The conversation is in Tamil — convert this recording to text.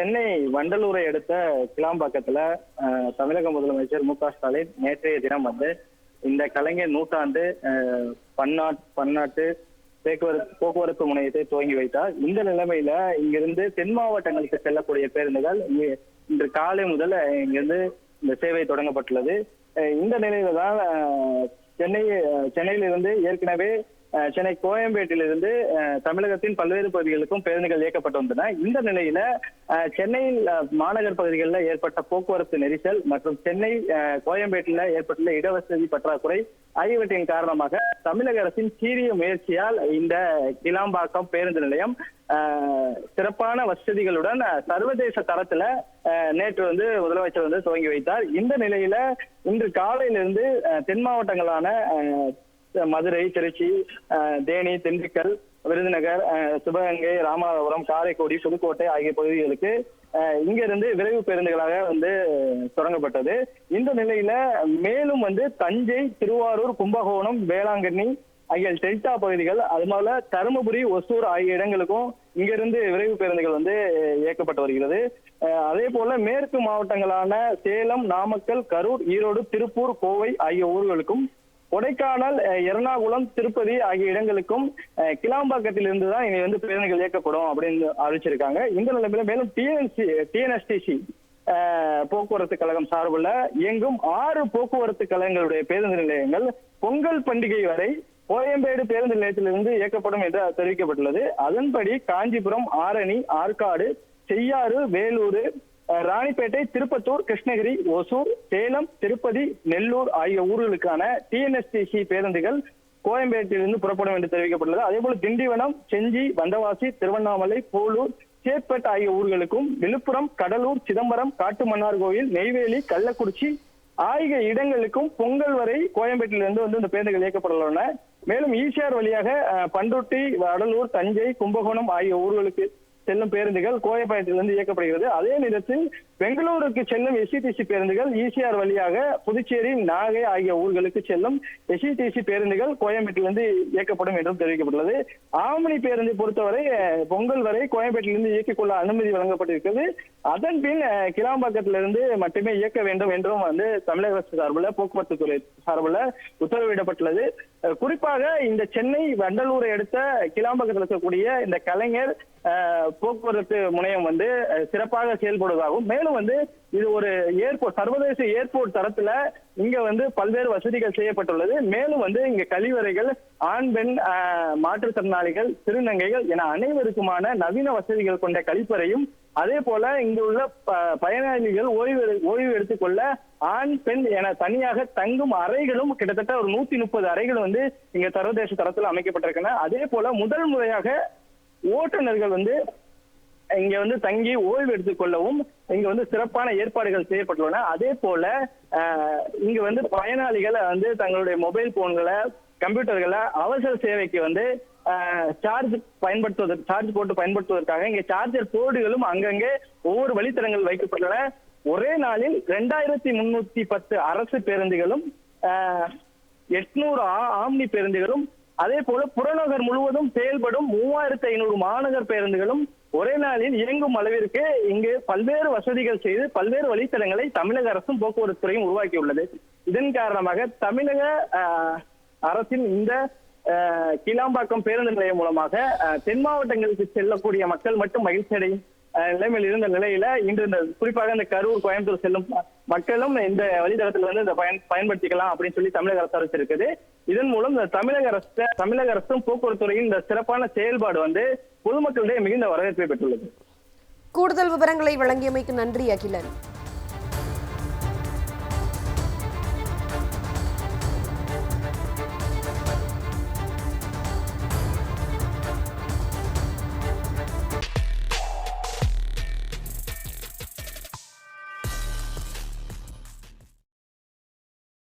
சென்னை வண்டலூரை அடுத்த கிளாம்பாக்கத்துல தமிழக முதலமைச்சர் மு க ஸ்டாலின் நேற்றைய தினம் வந்து இந்த கலைஞர் நூற்றாண்டு பன்னாட்டு பன்னாட் பன்னாட்டு போக்குவரத்து போக்குவரத்து முனையத்தை துவங்கி வைத்தார். இந்த நிலைமையில இங்கிருந்து தென் மாவட்டங்களுக்கு செல்லக்கூடிய பேருந்துகள் இன்று காலை முதல் இங்கிருந்து இந்த சேவை தொடங்கப்பட்டுள்ளது. இந்த நிலையில தான் சென்னை சென்னையிலிருந்து ஏற்கனவே சென்னை கோயம்பேட்டிலிருந்து அஹ், தமிழகத்தின் பல்வேறு பகுதிகளுக்கும் பேருந்துகள் இயக்கப்பட்டு வந்தன. இந்த நிலையில அஹ், சென்னையில் மாநகர் பகுதிகளில் ஏற்பட்ட போக்குவரத்து நெரிசல் மற்றும் சென்னை அஹ், கோயம்பேட்டில் ஏற்பட்டுள்ள இடவசதி பற்றாக்குறை ஆகியவற்றின் காரணமாக தமிழக அரசின் சீரிய முயற்சியால் இந்த கிளாம்பாக்கம் பேருந்து நிலையம் சிறப்பான வசதிகளுடன் சர்வதேச தரத்துல அஹ், நேற்று வந்து முதலமைச்சர் வந்து துவங்கி வைத்தார். இந்த நிலையில இன்று காலையிலிருந்து அஹ், தென் மாவட்டங்களான அஹ், மதுரை திருச்சி தேனி திண்டுக்கல் விருதுநகர் அஹ், சிவகங்கை ராமநாதபுரம் காரைக்குடி புதுக்கோட்டை ஆகிய பகுதிகளுக்கு இங்கிருந்து விரைவு பேருந்துகளாக வந்து தொடங்கப்பட்டது. இந்த நிலையில மேலும் வந்து தஞ்சை திருவாரூர் கும்பகோணம் வேளாங்கண்ணி ஆகிய டெல்டா பகுதிகள் அது போல தருமபுரி ஒசூர் ஆகிய இடங்களுக்கும் இங்கிருந்து விரைவு பேருந்துகள் வந்து இயக்கப்பட்டு வருகிறது. அஹ், அதே போல மேற்கு மாவட்டங்களான சேலம் நாமக்கல் கரூர் ஈரோடு திருப்பூர் கோவை ஆகிய ஊர்களுக்கும் கொடைக்கானல் எர்ணாகுளம் திருப்பதி ஆகிய இடங்களுக்கும் கிளாம்பாக்கத்தில் இருந்து தான் இனி வந்து பேருந்துகள் இயக்கப்படும் அப்படின்னு அறிவிச்சிருக்காங்க. இந்த நிலைமையில மேலும் டிஎன்சி டிஎன்எஸ்டிசி போக்குவரத்து கழகம் சார்பில் இயங்கும் ஆறு போக்குவரத்து கழகங்களுடைய பேருந்து நிலையங்கள் பொங்கல் பண்டிகை வரை கோயம்பேடு பேருந்து நிலையத்திலிருந்து இயக்கப்படும் என்று தெரிவிக்கப்பட்டுள்ளது. அதன்படி காஞ்சிபுரம் ஆரணி ஆற்காடு செய்யாறு வேலூர் ராணிப்பேட்டை திருப்பத்தூர் கிருஷ்ணகிரி ஒசூர் சேலம் திருப்பதி நெல்லூர் ஆகிய ஊர்களுக்கான டிஎன்எஸ்டிசி பேருந்துகள் கோயம்பேட்டிலிருந்து புறப்படும் என்று தெரிவிக்கப்பட்டுள்ளது. அதே போல திண்டிவனம் செஞ்சி வந்தவாசி திருவண்ணாமலை போலூர் சேத்பட் ஆகிய ஊர்களுக்கும் விழுப்புரம் கடலூர் சிதம்பரம் காட்டுமன்னார்கோவில் நெய்வேலி கள்ளக்குறிச்சி ஆகிய இடங்களுக்கும் பொங்கல் வரை கோயம்பேட்டிலிருந்து வந்து இந்த பேருந்துகள் இயக்கப்பட்டுள்ளன மேலும் ஈசிஆர் வழியாக பண்ருட்டி வடலூர் தஞ்சை கும்பகோணம் ஆகிய ஊர்களுக்கு செல்லும் பேருந்துகள் கோயப்பாயத்திலிருந்து இயக்கப்படுகிறது. அதே நேரத்தில் பெங்களூருக்கு செல்லும் எஸ்சிடிசி பேருந்துகள் ஈசிஆர் வழியாக புதுச்சேரி நாகை ஆகிய ஊர்களுக்கு செல்லும் எஸ்சிடிசி பேருந்துகள் கோயம்பேட்டிலிருந்து இயக்கப்படும் என்றும் தெரிவிக்கப்பட்டுள்ளது. ஆமணி பேருந்தை பொறுத்தவரை பொங்கல் வரை கோயம்பேட்டிலிருந்து இயக்கிக் கொள்ள அனுமதி வழங்கப்பட்டிருக்கிறது. அதன் பின் கிளாம்பாக்கத்திலிருந்து மட்டுமே இயக்க வேண்டும் என்றும் வந்து தமிழக அரசு சார்பில் போக்குவரத்து துறை சார்பில் உத்தரவிடப்பட்டுள்ளது. குறிப்பாக இந்த சென்னை வண்டலூரை அடுத்த கிளாம்பாக்கத்தில் இருக்கக்கூடிய இந்த கலைஞர் போக்குவரத்து முனையம் வந்து சிறப்பாக செயல்படுவதாகவும் மேலும் வந்து இது ஒரு ஏர்போர்ட் சர்வதேச ஏர்போர்ட் தரத்துல இங்க வந்து பல்வேறு வசதிகள் செய்யப்பட்டுள்ளது. மேலும் வந்து இங்க கழிவறைகள் ஆண் பெண் மாற்றுத்திறனாளிகள் திருநங்கைகள் என அனைவருக்குமான நவீன வசதிகள் கொண்ட கழிப்பறையும் அதே போல இங்கு உள்ள ப- பயனாளிகள் ஓய்வு எடு- ஓய்வு எடுத்துக்கொள்ள ஆண் பெண் என தனியாக தங்கும் அறைகளும் கிட்டத்தட்ட ஒரு நூத்தி முப்பது அறைகள் வந்து இங்க சர்வதேச தரத்தில் அமைக்கப்பட்டிருக்கின்றன. அதே போல முதல் முறையாக ஓட்டுநர்கள் வந்து இங்க வந்து தங்கி ஓய்வு எடுத்துக்கொள்ளவும் இங்க வந்து சிறப்பான ஏற்பாடுகள் செய்யப்பட்டுள்ளன. அதே போல இங்க வந்து பயனாளிகள் வந்து தங்களுடைய மொபைல் போன்களை கம்ப்யூட்டர்களை அவசர சேவைக்கு வந்து சார்ஜ் பயன்படுத்துவதற்கு சார்ஜ் போட்டு பயன்படுத்துவதற்காக இங்க சார்ஜர் போர்டுகளும் அங்கங்கே ஒவ்வொரு வழித்தடங்கள் வைக்கப்பட்டுள்ளன. ஒரே நாளில் ரெண்டாயிரத்தி முன்னூத்தி பத்து அரசு பேருந்துகளும் எட்நூறு ஆம்னி பேருந்துகளும் அதே போல புறநகர் முழுவதும் செயல்படும் மூவாயிரத்தி ஐநூறு மாநகர் பேருந்துகளும் ஒரே நாளில் இயங்கும் அளவிற்கு இங்கு பல்வேறு வசதிகள் செய்து பல்வேறு வழித்தடங்களை தமிழக அரசும் போக்குவரத்து துறையும் உருவாக்கியுள்ளது. இதன் காரணமாக தமிழக ஆஹ், அரசின் இந்த ஆஹ், கிளாம்பாக்கம் பேருந்து நிலையம் மூலமாக தென் மாவட்டங்களுக்கு செல்லக்கூடிய மக்கள் மட்டும் மகிழ்ச்சி அடையும் நிலைமையில் இருந்த நிலையில இன்று இந்த குறிப்பாக இந்த கரூர் கோயம்புத்தூர் செல்லும் மக்களும் இந்த வழித்தடத்துல வந்து இந்த பயன் பயன்படுத்திக்கலாம் அப்படின்னு சொல்லி தமிழக அரசு அறிவிச்சிருக்குது. இதன் மூலம் இந்த தமிழக அரசு தமிழக அரசும் போக்குவரத்து துறையின் இந்த சிறப்பான செயல்பாடு வந்து பொதுமக்களிடையே மிகுந்த வரவேற்பை பெற்றுள்ளது. கூடுதல் விவரங்களை வழங்கியமைக்கு நன்றி அகிலன்.